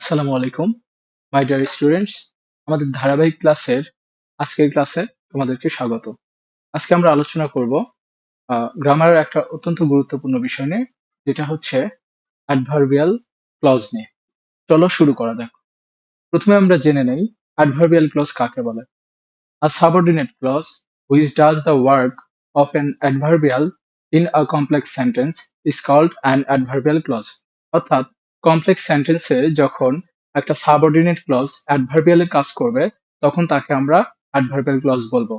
আসসালামু আলাইকুম my dear students আমাদের ধারাবাহিক ক্লাসের আজকের ক্লাসে তোমাদেরকে স্বাগত। আজকে আমরা আলোচনা করব গ্রামারের একটা অত্যন্ত গুরুত্বপূর্ণ বিষয় নিয়ে, যেটা হচ্ছে অ্যাডভার্বিয়াল ক্লজ নিয়ে। চলো শুরু করা যাক। প্রথমে আমরা জেনে নেই অ্যাডভার্বিয়াল ক্লজ কাকে বলে? A subordinate clause which does the work of an adverbial in a complex sentence is called an adverbial clause অর্থাৎ কমপ্লেক্স সেন্টেন্সে যখন একটা সাবঅর্ডিনেট ক্লজ অ্যাডভার্বিয়ালের কাজ করবে, তখন তাকে আমরা অ্যাডভার্বিয়াল ক্লজ বলব।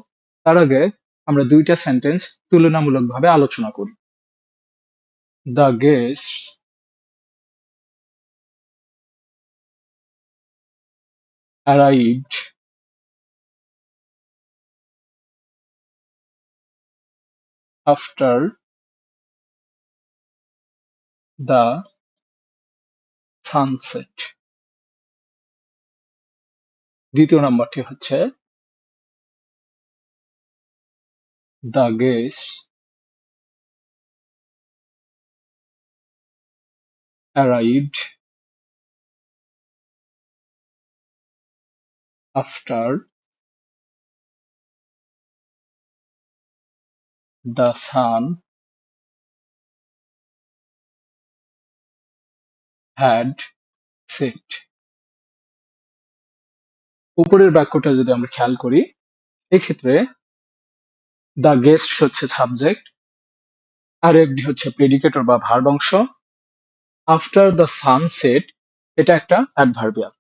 তার আগে আমরা দুইটা সেন্টেন্স তুলনামূলকভাবে আলোচনা করি। The guest arrived after the sunset দ্বিতীয় নাম্বারটি হচ্ছে the guest arrived after the sun had set উপরের বাক্যটা যদি আমরা খেয়াল করি, এক্ষেত্রে দ্য গেস্ট হচ্ছে সাবজেক্ট আর একটি হচ্ছে প্রেডিকেটর বা ভার্ব অংশ। আফটার দ্য সানসেট এটা একটা অ্যাডভার্বিয়াল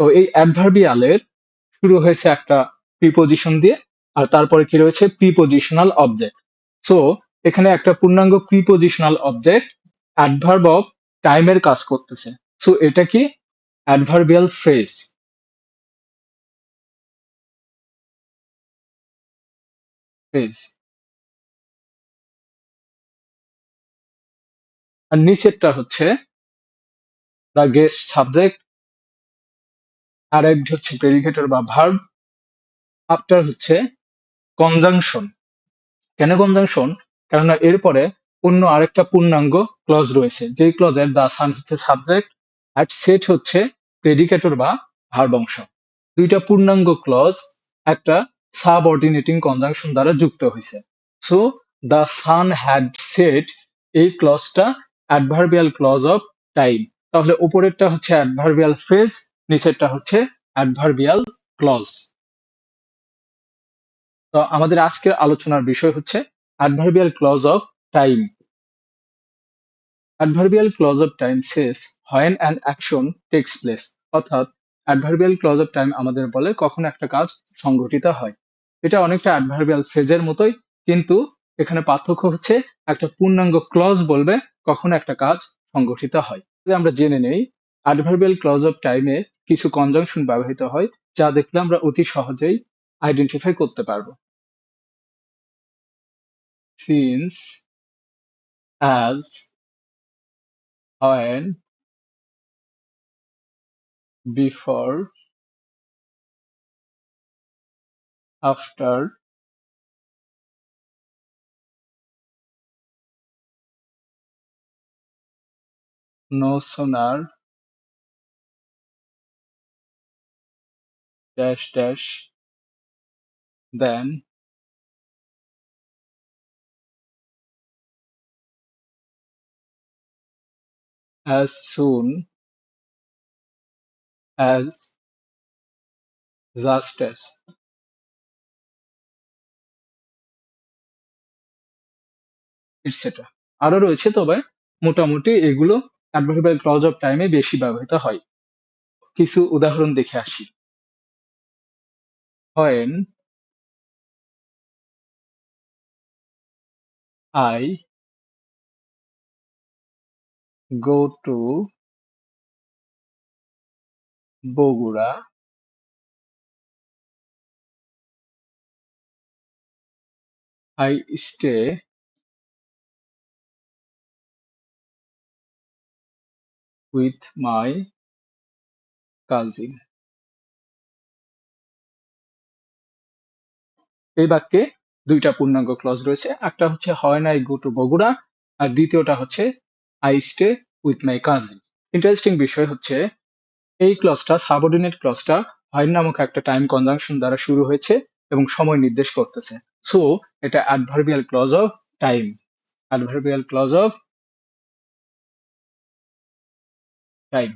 তো এই অ্যাডভার্বিয়ালের শুরু হয়েছে একটা প্রিপোজিশন দিয়ে, আর তারপরে কি রয়েছে? প্রিপোজিশনাল অবজেক্ট সো এখানে একটা পূর্ণাঙ্গ প্রিপোজিশনাল অবজেক্ট অ্যাডভার্ব অফ টাইমের কাজ করতেছে। সো এটা কি? অ্যাডভার্বিয়াল ফ্রেজ ফ্রেজ আর নিচেরটা হচ্ছে দ্য গেস্ট সাবজেক্ট আর একটি হচ্ছে প্রেডিকেটর বা ভার্ব আফটার হচ্ছে কনজাংশন কেন কনজাংশন কেননা এরপরে অন্য আরেকটা পূর্ণাঙ্গ ক্লজ রয়েছে। যেই ক্লজের দা সান হচ্ছে সাবজেক্ট আর সেট হচ্ছে প্রেডিকেটর বা ভার্ব দুইটা পূর্ণাঙ্গ ক্লজ একটা সাব অর্ডিনেটিং কনজাংশন দ্বারা যুক্ত হয়েছে। So the sun had set এই ক্লজটা অ্যাডভার্বিয়াল ক্লজ অফ টাইম তাহলে উপরেরটা হচ্ছে অ্যাডভার্বিয়াল ফ্রেজ নিচেরটা হচ্ছে অ্যাডভার্বিয়াল ক্লজ তো আমাদের আজকের আলোচনার বিষয় হচ্ছে adverbial clause of time adverbial clause of time says when an action takes place অর্থাৎ অ্যাডভার্বিয়াল ক্লজ অফ টাইম আমাদের বলে কখন একটা কাজ সংঘটিত হয়। এটা অনেকটা অ্যাডভার্বিয়াল ফ্রেজের মতোই, কিন্তু এখানে পার্থক্য হচ্ছে একটা পূর্ণাঙ্গ ক্লজ বলবে কখন একটা কাজ সংগঠিত হয়। আমরা জেনে নেই অ্যাডভার্বিয়াল ক্লজ অফ টাইমে কিছু কনজাংশন ব্যবহৃত হয়, যা দেখলে আমরা অতি সহজেই আইডেন্টিফাই করতে পারব। Since as when before after no sooner dash dash then as soon as just as etcetera আরও রয়েছে তবে মোটামুটি এগুলো অ্যাডভার্বিয়াল ক্লজ অফ টাইমে বেশি ব্যবহৃত হয়। কিছু উদাহরণ দেখে আসি। When I go to Bogura I stay, with my cousin. এই বাক্যে দুইটা পূর্ণাঙ্গ ক্লজ রয়েছে। একটা হচ্ছে, হয় নাই গো টু বগুড়া আর দ্বিতীয়টা হচ্ছে I stay with my cousin interesting বিষয় হচ্ছে, এই ক্লজটা সাবঅর্ডিনেট ক্লজটা হোয়াইল নামক একটা টাইম কনজাংশন দ্বারা শুরু হয়েছে এবং সময় নির্দেশ করতেছে। সো এটা adverbial clause of time adverbial clause of time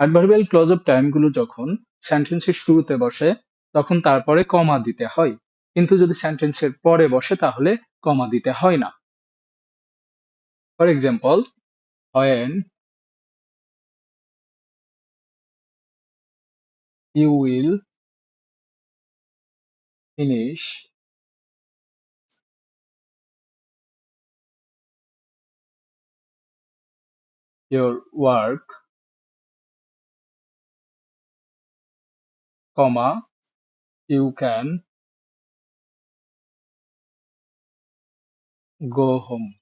adverbial clause of টাইমগুলো যখন সেন্টেন্সের শুরুতে বসে, তখন তারপরে কমা দিতে হয়। কিন্তু যদি সেন্টেন্সের পরে বসে, তাহলে কমা দিতে হয় না। For example, when you will finish your work comma you can go home.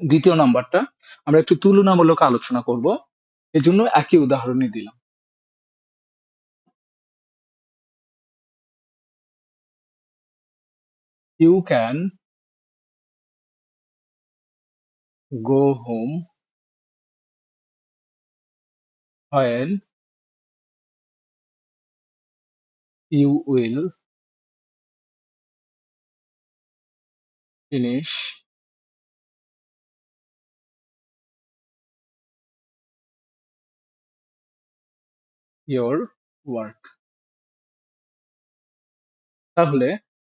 দ্বিতীয় নাম্বারটা আমরা একটু তুলনামূলক আলোচনা করব। এজন্য একই উদাহরণই দিলাম। You can go home when you will finish your work. তাহলে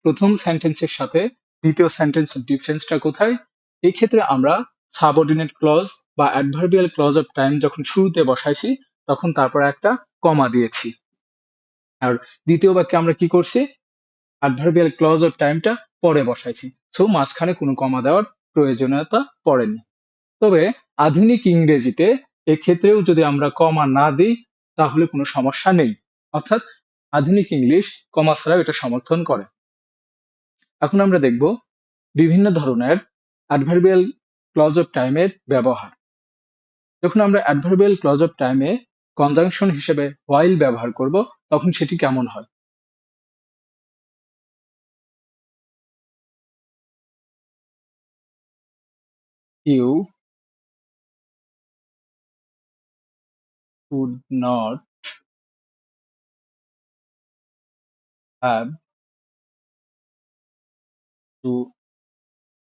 প্রথম সেন্টেন্সের সাথে দ্বিতীয় সেন্টেন্সের ডিফারেন্সটা কোথায়? এই ক্ষেত্রে আমরা সাবঅর্ডিনেট ক্লজ বা অ্যাডভার্বিয়াল ক্লজ অফ টাইম যখন শুরুতে বসাইছি, তখন তারপর একটা কমা দিয়েছি। আর দ্বিতীয় বাক্যে আমরা কি করছি? অ্যাডভার্বিয়াল ক্লজ অফ টাইমটা পরে বসাইছি। সো মাঝখানে কোনো কমা দেওয়ার প্রয়োজনীয়তা পড়েনি। তবে আধুনিক ইংরেজিতে এক্ষেত্রেও যদি আমরা কমা না দিই তাহলে কোনো সমস্যা নেই। অর্থাৎ আধুনিক ইংলিশ কমা ছাড়াও এটা সমর্থন করে। এখন আমরা দেখব বিভিন্ন ধরনের অ্যাডভার্বিয়াল ক্লজ অফ টাইমের ব্যবহার। যখন আমরা অ্যাডভার্বিয়াল ক্লজ অফ টাইমে কনজাংশন হিসেবে হোয়াইল ব্যবহার করব, তখন সেটি কেমন হয়? You would not have to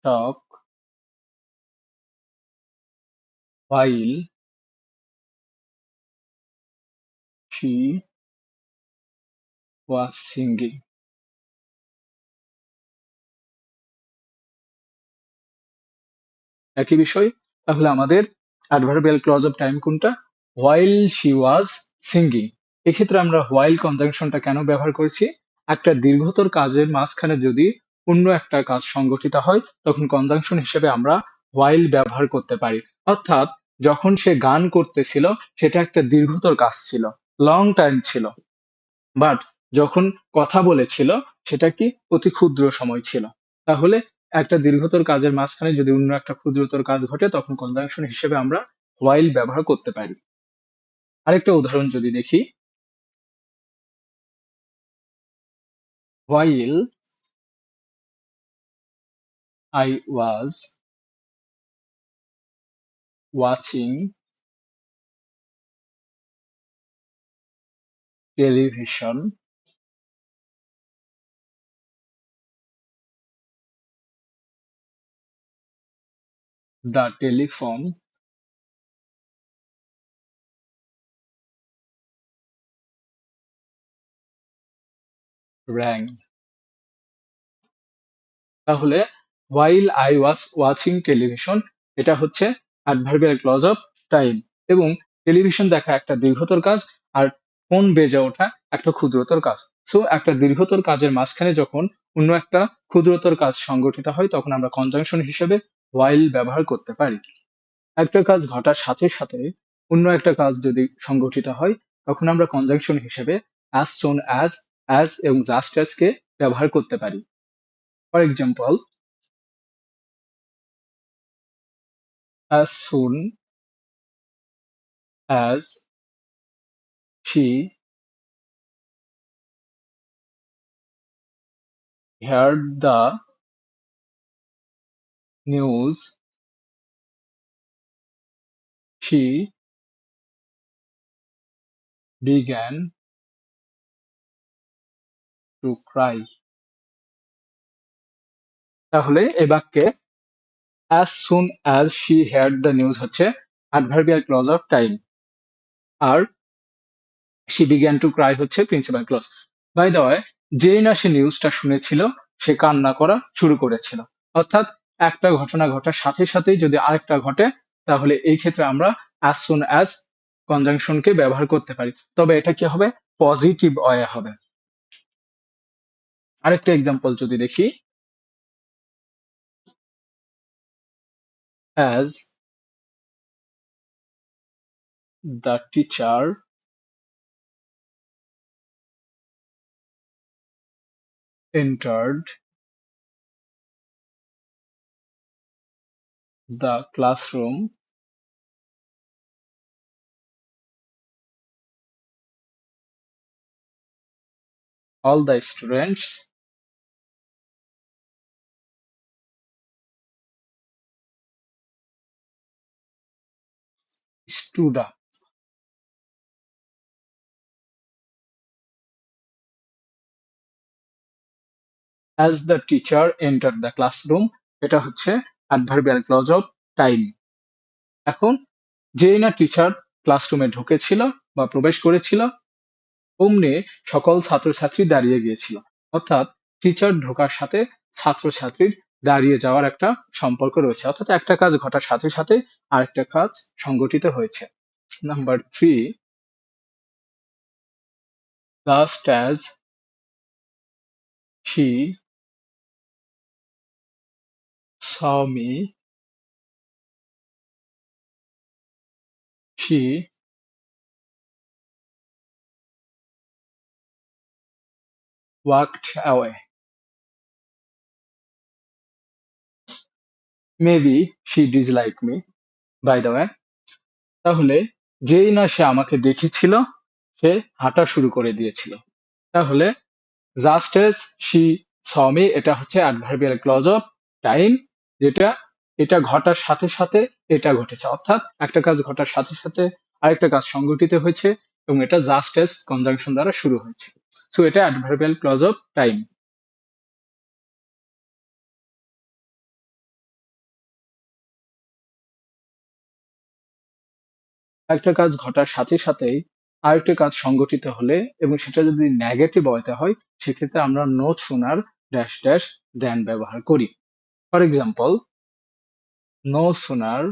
talk while she was singing. একই বিষয় তাহলে আমাদের অ্যাডভার্বিয়াল ক্লজ অফ টাইম কোনটা হোয়াইল শি ওয়াজ সিঙ্গিং এক্ষেত্রে আমরা হোয়াইল কনজাংশনটা কেন ব্যবহার করেছি? একটা দীর্ঘতর কাজের মাঝখানে যদি অন্য একটা কাজ সংগঠিত হয়, তখন কনজাংশন হিসেবে আমরা হোয়াইল ব্যবহার করতে পারি। অর্থাৎ যখন সে গান করতেছিল, সেটা একটা দীর্ঘতর কাজ ছিল লং টাইম ছিল। বাট যখন কথা বলেছিল, সেটা কি? অতি ক্ষুদ্র সময় ছিল। তাহলে একটা দীর্ঘতর কাজের মাঝখানে যদি অন্য একটা ক্ষুদ্রতর কাজ ঘটে, তখন কনজাংশন হিসেবে আমরা হোয়াইল ব্যবহার করতে পারি। আরেকটা উদাহরণ যদি দেখি while I was watching television the telephone rang তাহলে while I was watching television, এটা হচ্ছে অ্যাডভার্বিয়াল ক্লজ অফ টাইম এবং টেলিভিশন দেখা একটা দীর্ঘতর কাজ আর ফোন বেজে ওঠা একটা ক্ষুদ্রতর কাজ। সো একটা দীর্ঘতর কাজের মাঝখানে যখন অন্য একটা ক্ষুদ্রতর কাজ সংগঠিত হয়, তখন আমরা কনজাংশন হিসেবে while ব্যবহার করতে পারি। একটা কাজ ঘটার সাথে সাথে অন্য একটা কাজ যদি সংগঠিত হয়, তখন আমরা কনজাংশন হিসেবে as soon as as এবং just as কে ব্যবহার করতে পারি for example as soon as she heard the news she began to cry. তাহলে এই বাক্যে, as soon as she heard the news হচ্ছে adverbial clause of time. আর she began to cry হচ্ছে প্রিন্সিপাল ক্লজ বাই দ্য যেই না সে নিউজটা শুনেছিল, সে কান্না করা শুরু করেছিল। অর্থাৎ একটা ঘটনা ঘটার সাথে সাথেই যদি আরেকটা ঘটে, তাহলে এই ক্ষেত্রে আমরা as soon as কনজাংশনকে ব্যবহার করতে পারি। তবে এটা কি হবে? পজিটিভ ওয়ে হবে। আরেকটা এক্সাম্পল যদি দেখি as the teacher entered the classroom all the students up as the teacher entered the classroom, এটা হচ্ছে adverbial clause of time. এখন যেই না টিচার ক্লাসরুমে ঢুকেছিল বা প্রবেশ করেছিল, অমনি সকল ছাত্রছাত্রী দাঁড়িয়ে গিয়েছিল। অর্থাৎ টিচার ঢোকার সাথে ছাত্রছাত্রীর দাঁড়িয়ে যাওয়ার একটা সম্পর্ক রয়েছে। অর্থাৎ একটা কাজ ঘটার সাথে সাথে আরেকটা কাজ সংগঠিত হয়েছে। Number three just as she saw me, she away. Maybe she disliked me by the way. তাহলে যেই না সে আমাকে দেখেছিল, সে হাঁটা শুরু করে দিয়েছিল। তাহলে জাস্ট এস শি সমি এটা হচ্ছে অ্যাডভার্বিয়াল ক্লজ অফ টাইম যেটা, এটা ঘটার সাথে সাথে এটা ঘটেছে। অর্থাৎ একটা কাজ ঘটার সাথে সাথে আরেকটা কাজ সংগঠিত হয়েছে এবং এটা জাস্ট এস কনজাংশন দ্বারা শুরু হয়েছে। সো এটা অ্যাডভার্বিয়াল ক্লজ অফ টাইম একটা কাজ ঘটার সাথে সাথেই আরেকটা কাজ সংগঠিত হলে এবং সেটা যদি নেগেটিভ ওয়েতে হয়, সেক্ষেত্রে আমরা no sooner dash dash then ব্যবহার করি। For example no sooner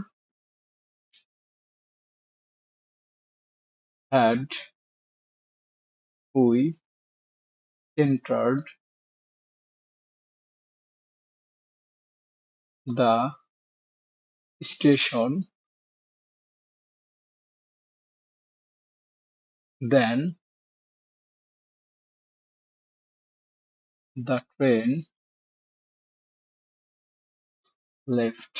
had we entered the station then, the train left.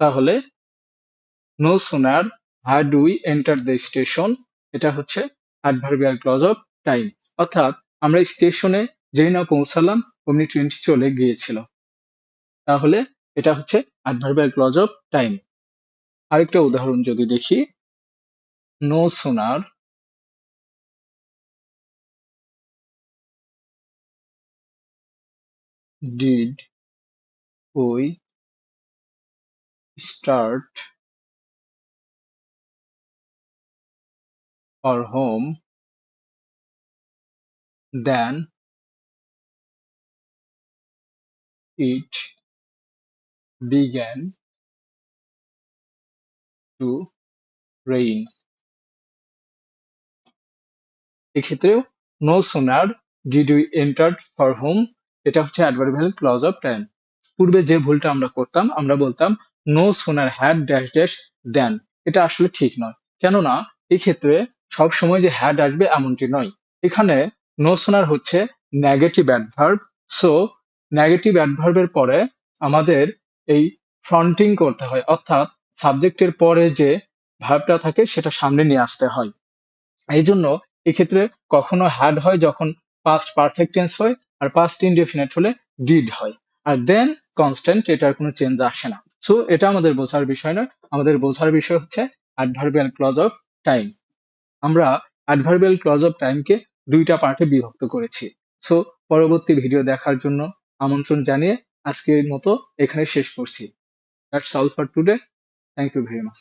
তাহলে no sooner had we enter the station এটা হচ্ছে অ্যাডভার্বিয়াল ক্লজ অফ টাইম অর্থাৎ, আমরা স্টেশনে যেই না পৌঁছালাম, অমনি ট্রেনটি চলে গিয়েছিল। তাহলে এটা হচ্ছে অ্যাডভার্বিয়াল ক্লজ অফ টাইম আরেকটা উদাহরণ যদি দেখি no sooner did we start our home then it began to rain. এক্ষেত্রেও no sooner did we enter for home এটা হচ্ছে অ্যাডভার্বিয়াল ক্লজ অফ টাইম পূর্বে যে ভুলটা আমরা করতাম, আমরা বলতাম no sooner had dash dash দেন এটা আসলে ঠিক নয়। কেননা, এক্ষেত্রে সব সময় যে হ্যাড আসবে এমনটি নয়। এখানে নো সোনার হচ্ছে নেগেটিভ অ্যাডভার্ব সো নেগেটিভ অ্যাডভার্বের পরে আমাদের এই ফ্রন্টিং করতে হয়। অর্থাৎ সাবজেক্টের পরে যে ভার্বটা থাকে, সেটা সামনে নিয়ে আসতে হয়। এই জন্য এক্ষেত্রে কখনো হ্যাড হয় যখন পাস্ট পারফেক্ট টেন্স হয় আর পাস্ট ইনডেফিনেট হলে ডিড হয়। আর দেন কনস্ট্যান্ট এটার কোনো চেঞ্জ আসে না। সো এটা আমাদের বোঝার বিষয় নয়। আমাদের বোঝার বিষয় হচ্ছে অ্যাডভার্বিয়াল ক্লজ অফ টাইম আমরা অ্যাডভার্বিয়াল ক্লজ অফ টাইমকে দুইটা পার্টে বিভক্ত করেছি। সো পরবর্তী ভিডিও দেখার জন্য আমন্ত্রণ জানিয়ে আজকের মতো এখানে শেষ করছি। That's all for today thank you very much